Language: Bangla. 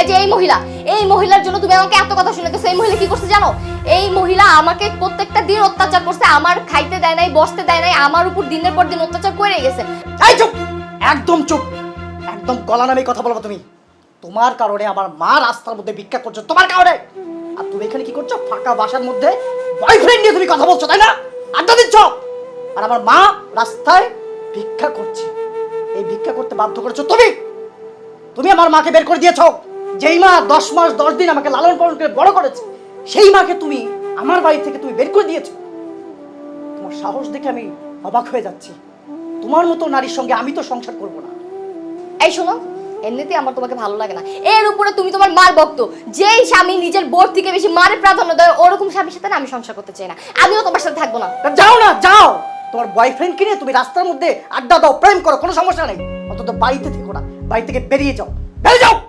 এই যে এই মহিলা, এই মহিলার জন্য তুমি আমাকে এত কথা শুনেতেছো এই মহিলা কি করছে জানো? এই মহিলা আমাকে প্রত্যেকটা দিন অত্যাচার করছে, আমার খাইতে দেয় নাই, বসতে দেয় নাই, আমার উপর দিনের পর দিন অত্যাচার করে গেছে। এই চুপ! একদম চুপ! একদম গলা নামে কথা বলব তুমি। তোমার কারণে আমার মা রাস্তার মধ্যে ভিক্ষা করছ, তোমার কারণে। আর তুমি এখানে কি করছ? ফাঁকা বাসার মধ্যে বয়ফ্রেন্ড নিয়ে তুমি কথা বলছো, তাই না? আড্ডা দিচ্ছ! আর আমার মা রাস্তায় ভিক্ষা করছে। এই ভিক্ষা করতে বাধ্য করেছ তুমি। তুমি আমার মাকে বের করে দিয়েছ। যেই মা দশ মাস দশ দিন আমাকে লালন পালন করে বড় করেছে সেই মাকে তুমি আমার বাড়ি থেকে তুমি বের করে দিয়েছ। তোমার সাহস দেখে আমি অবাক হয়ে যাচ্ছি। তোমার মতো নারীর সঙ্গে আমি তো সংসার করব না। এই শোনো এমনিতেই আমার তোমাকে ভালো লাগে না। এর উপরে তুমি তোমার মার ভক্ত। যেই স্বামী নিজের বোর থেকে বেশি মারে প্রাধান্য দেয় ওরকম স্বামীর সাথে না আমি সংসার করতে চাই না। আমিও তোমার সাথে থাকব না। যাও না যাও! তোমার বয়ফ্রেন্ড কিনে তুমি রাস্তার মধ্যে আড্ডা দাও প্রেম করো কোনো সমস্যা নেই। অন্তত বাড়িতে থেকো না বাড়ি থেকে বেরিয়ে যাও। বেরিয়ে যাও!